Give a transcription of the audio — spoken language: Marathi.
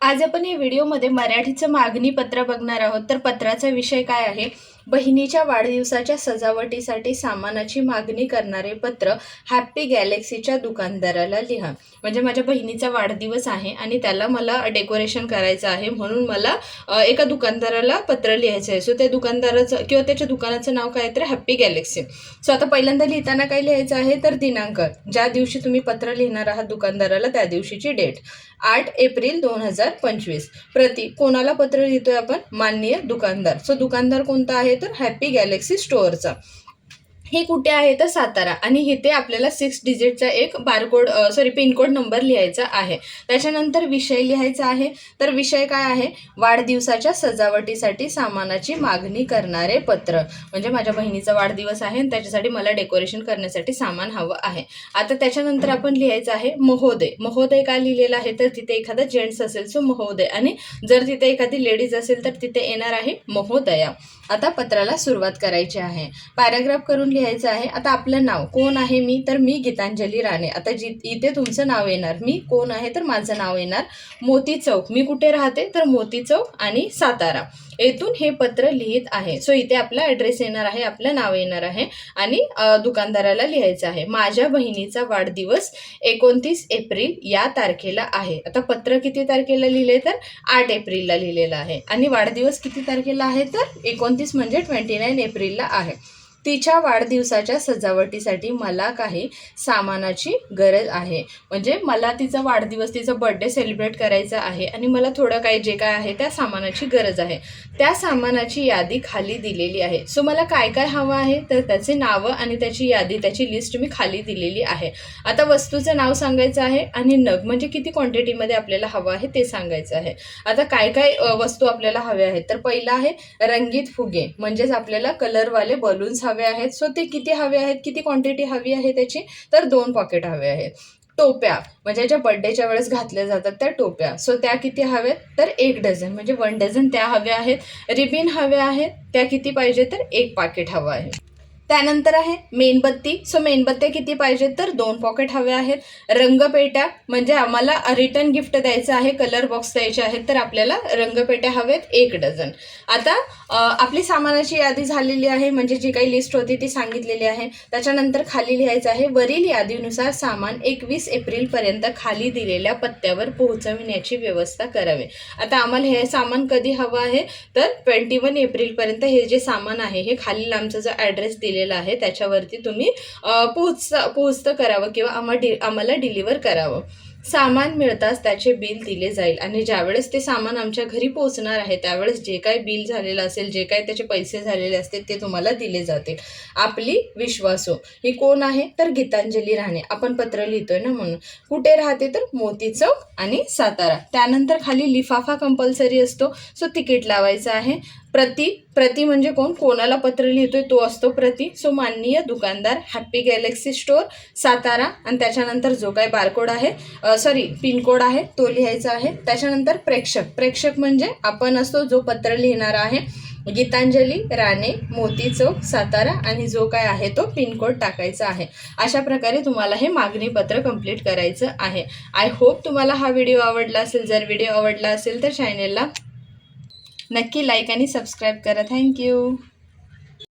आज आपण या व्हिडिओमध्ये मराठीचं मागणी पत्र बघणार आहोत. तर पत्राचा विषय काय आहे? बहिणीच्या वाढदिवसाच्या सजावटीसाठी सामानाची मागणी करणारे पत्र हॅप्पी गॅलेक्सीच्या दुकानदाराला लिहा. म्हणजे माझ्या बहिणीचा वाढदिवस आहे आणि त्याला मला डेकोरेशन करायचं आहे म्हणून मला एका दुकानदाराला पत्र लिहायचं आहे. सो त्या दुकानदाराचं किंवा त्याच्या दुकानाचं नाव काय तर हॅप्पी गॅलेक्सी. सो आता पहिल्यांदा लिहिताना काय लिहायचं आहे तर दिनांक. ज्या दिवशी तुम्ही पत्र लिहिणार आहात दुकानदाराला त्या दिवशीची डेट. आठ एप्रिल दोन हजार पंचवीस. प्रति कोणाला पत्र लिहितोय आपण? माननीय दुकानदार. सो दुकानदार कोणता आहे? तर हॅपी गॅलेक्सी स्टोअरचा हे कुठे आहे तर सातारा. आणि इथे आपल्याला सिक्स डिजिटचा एक बारकोड सॉरी पिनकोड नंबर लिहायचा आहे. त्याच्यानंतर विषय लिहायचा आहे. तर विषय काय आहे? वाढदिवसाच्या सजावटीसाठी सामानाची मागणी करणारे पत्र. म्हणजे माझ्या बहिणीचा वाढदिवस आहे आणि त्याच्यासाठी मला डेकोरेशन करण्यासाठी सामान हवं आहे. आता त्याच्यानंतर आपण लिहायचं आहे महोदय. महोदय काय लिहिलेलं आहे? तर तिथे एखादा जेंट्स असेल सो महोदय. आणि जर तिथे एखादी लेडीज असेल तर तिथे येणार आहे महोदया. आता पत्राला सुरुवात करायची आहे. पॅराग्राफ करून लिहायचं आहे. आता आपलं नाव कोण आहे मी? तर मी गीतांजली राणे. आता जि इथे तुमचं नाव येणार. मी कोण आहे तर माझं नाव येणार मोती चौक. मी कुठे राहते तर मोती चौक आणि सातारा. येथून हे पत्र लिहित आहे. सो इथे आपला ॲड्रेस येणार आहे आपलं नाव येणार आहे आणि दुकानदाराला लिहायचं आहे. माझ्या बहिणीचा वाढदिवस एकोणतीस एप्रिल या तारखेला आहे. आता पत्र किती तारखेला लिहिले तर? आठ एप्रिलला लिहिलेलं आहे. आणि वाढदिवस किती तारखेला आहे तर? एकोणतीस म्हणजे ट्वेंटी नाईन एप्रिलला आहे. तिच्या वाढदिवसाच्या सजावटीसाठी मला काही सामानाची गरज आहे. म्हणजे मला तिचा वाढदिवस तिचा बर्थडे सेलिब्रेट करायचा आहे आणि मला थोडं काही जे काय आहे त्या सामानाची गरज आहे. त्या सामानाची यादी खाली दिलेली आहे. सो मला काय काय हवं आहे? तर त्याचे नावं आणि त्याची यादी त्याची लिस्ट मी खाली दिलेली आहे. आता वस्तूचं नाव सांगायचं आहे आणि नग म्हणजे किती क्वांटिटीमध्ये आपल्याला हवं आहे ते सांगायचं आहे. आता काय काय वस्तू आपल्याला हव्या आहेत? तर पहिलं आहे रंगीत फुगे म्हणजेच आपल्याला कलरवाले बलून्स हवे हवे आहेत. सो ते किती हवे आहेत किती क्वांटिटी हवी आहे त्याची? तर दोन पॉकेट हवे आहेत. टोप्या म्हणजे ज्या बड्डेच्या वेळेस घातल्या जातात त्या टोप्या. सो त्या किती हव्यात तर एक डझन म्हणजे वन डझन त्या हव्या आहेत. रिबिन हव्या आहेत त्या किती पाहिजे? तर एक पाकिट हवं आहे. त्यानंतर आहे मेणबत्ती. सो मेणबत्त्या किती पाहिजेत तर दोन पॉकेट हवे आहेत. रंगपेट्या म्हणजे आम्हाला रिटर्न गिफ्ट द्यायचं आहे कलर बॉक्स द्यायचे आहेत तर आपल्याला रंगपेट्या हवेत एक डझन आता आपली सामानाची यादी झालेली आहे म्हणजे जी काही लिस्ट होती ती सांगितलेली आहे. त्याच्यानंतर खाली लिहायचं आहे वरील यादीनुसार सामान एकवीस एप्रिलपर्यंत खाली दिलेल्या पत्त्यावर पोहोचविण्याची व्यवस्था करावी. आता आम्हाला हे सामान कधी हवं आहे? तर ट्वेंटी वन एप्रिलपर्यंत हे जे सामान आहे हे खालील आमचा जो ॲड्रेस दिलेला आहे त्याच्यावरती तुम्ही पोहोचता पोहोचतं करावं किंवा आम्हा डि आम्हाला डिलिव्हर करावं. सामान मिळताच त्याचे बिल दिले जाईल आणि ज्यावेळेस ते सामान आमच्या घरी पोहोचणार आहे त्यावेळेस जे काय बिल झालेलं असेल जे काय त्याचे पैसे झालेले असतील ते तुम्हाला दिले जातील. आपली विश्वासो. ही कोण आहे? तर गीतांजली राणे. आपण पत्र लिहितोय ना म्हणून. कुठे राहते तर? मोती चौक आणि सातारा. त्यानंतर खाली लिफाफा कंपल्सरी असतो. सो तिकीट लावायचं आहे. प्रति प्रति म्हणजे कोण? कोणाला पत्र लिहितोय तो असतो प्रति. सो माननीय दुकानदार हॅप्पी गॅलेक्सी स्टोअर सातारा. आणि त्याच्यानंतर जो काही बारकोड आहे सॉरी पिनकोड आहे तो लिहायचा आहे. त्याच्यानंतर प्रेक्षक. प्रेक्षक म्हणजे आपण असतो जो पत्र लिहिणारा आहे. गीतांजली राणे मोती चौक सातारा. आणि जो काय आहे तो पिनकोड टाकायचा आहे. अशा प्रकारे तुम्हाला हे मागणी पत्र कंप्लीट करायचं आहे. आय होप तुम्हाला हा व्हिडिओ आवडला असेल. जर व्हिडिओ आवडला असेल तर चॅनेलला नक्की लाईक आणि सबस्क्राईब करा. थँक्यू